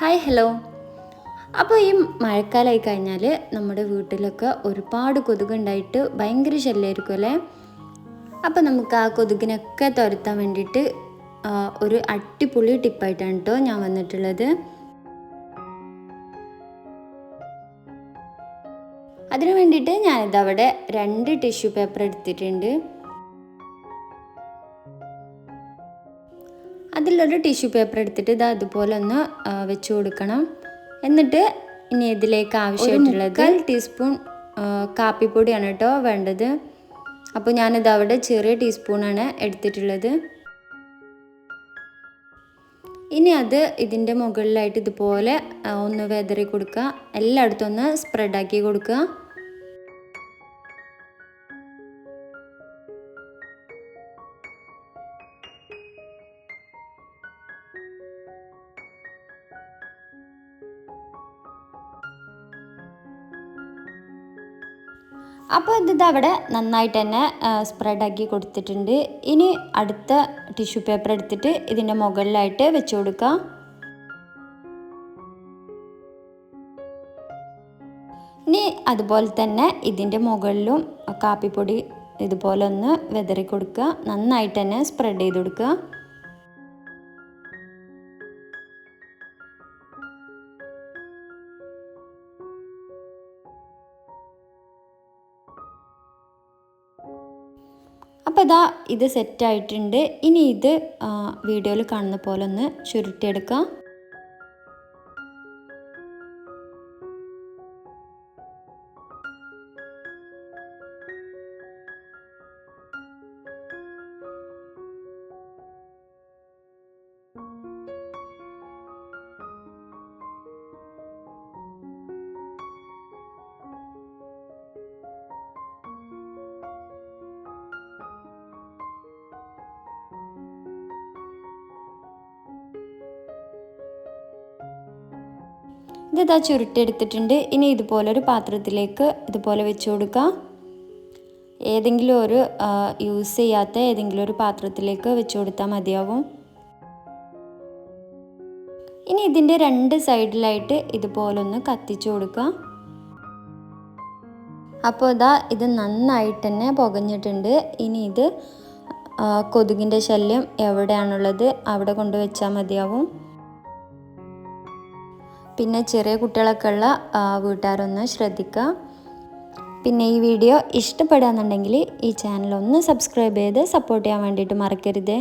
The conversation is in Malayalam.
ഹായ് ഹലോ അപ്പോൾ ഈ മഴക്കാലമായി കഴിഞ്ഞാൽ നമ്മുടെ വീട്ടിലൊക്കെ ഒരുപാട് കൊതുകുണ്ടായിട്ട് ഭയങ്കര ശല്യമായിരിക്കും അല്ലേ? അപ്പോൾ നമുക്ക് ആ കൊതുകിനൊക്കെ തുരത്താൻ വേണ്ടിയിട്ട് ഒരു അടിപൊളി ടിപ്പായിട്ടാണ് കേട്ടോ ഞാൻ വന്നിട്ടുള്ളത്. അതിനു വേണ്ടിയിട്ട് ഞാനിതവിടെ രണ്ട് ടിഷ്യൂ പേപ്പർ എടുത്തിട്ടുണ്ട്. അതിലൊരു ടിഷ്യൂ പേപ്പർ എടുത്തിട്ട് ഇത് അതുപോലെ ഒന്ന് വെച്ച് കൊടുക്കണം. എന്നിട്ട് ഇനി ഇതിലേക്ക് ആവശ്യമായിട്ടുള്ളത് കാൽ ടീസ്പൂൺ കാപ്പിപ്പൊടിയാണ് കേട്ടോ വേണ്ടത്. അപ്പോൾ ഞാനിത് അവിടെ ചെറിയ ടീസ്പൂണാണ് എടുത്തിട്ടുള്ളത്. ഇനി അത് ഇതിന്റെ മുകളിലായിട്ട് ഇതുപോലെ ഒന്ന് വെതറി കൊടുക്കുക. എല്ലായിടത്തും ഒന്ന് സ്പ്രെഡാക്കി കൊടുക്കുക. അപ്പോൾ ഇത് അവിടെ നന്നായിട്ട് തന്നെ സ്പ്രെഡാക്കി കൊടുത്തിട്ടുണ്ട്. ഇനി അടുത്ത ടിഷ്യൂ പേപ്പർ എടുത്തിട്ട് ഇതിന്റെ മുകളിലായിട്ട് വെച്ച് കൊടുക്കുക ഇനി അതുപോലെ തന്നെ ഇതിന്റെ മുകളിലും കാപ്പിപ്പൊടി ഇതുപോലെ ഒന്ന് വെതറി കൊടുക്കുക. നന്നായിട്ട് തന്നെ സ്പ്രെഡ് ചെയ്ത് കൊടുക്കുക. അപ്പോൾ ഇതാ ഇത് സെറ്റായിട്ടുണ്ട് ഇനി ഇത് വീഡിയോയിൽ കാണുന്ന പോലെ ഒന്ന് ചുരുട്ടിയെടുക്കാം. ഇതിതാ ചുരുട്ടിയെടുത്തിട്ടുണ്ട്. ഇനി ഇതുപോലെ ഒരു പാത്രത്തിലേക്ക് ഇതുപോലെ വെച്ച് കൊടുക്കാം. ഏതെങ്കിലും ഒരു യൂസ് ചെയ്യാത്ത ഏതെങ്കിലും ഒരു പാത്രത്തിലേക്ക് വെച്ച് കൊടുത്താൽ മതിയാവും. ഇനി ഇതിന്റെ രണ്ട് സൈഡിലായിട്ട് ഇതുപോലൊന്ന് കത്തിച്ചു കൊടുക്കാം. അപ്പോൾ ഇതാ ഇത് നന്നായിട്ട് തന്നെ പുകഞ്ഞിട്ടുണ്ട്. ഇനി ഇത് കൊതുകിന്റെ ശല്യം എവിടെയാണുള്ളത് അവിടെ കൊണ്ടുവച്ചാൽ മതിയാവും. പിന്നെ ചെറിയ കുട്ടികളൊക്കെ ഉള്ള വീട്ടുകാരൊന്ന് ശ്രദ്ധിക്കുക. പിന്നെ ഈ വീഡിയോ ഇഷ്ടപ്പെടുകയെന്നുണ്ടെങ്കിൽ ഈ ചാനൽ ഒന്ന് സബ്സ്ക്രൈബ് ചെയ്ത് സപ്പോർട്ട് ചെയ്യാൻ വേണ്ടിയിട്ട് മറക്കരുത്.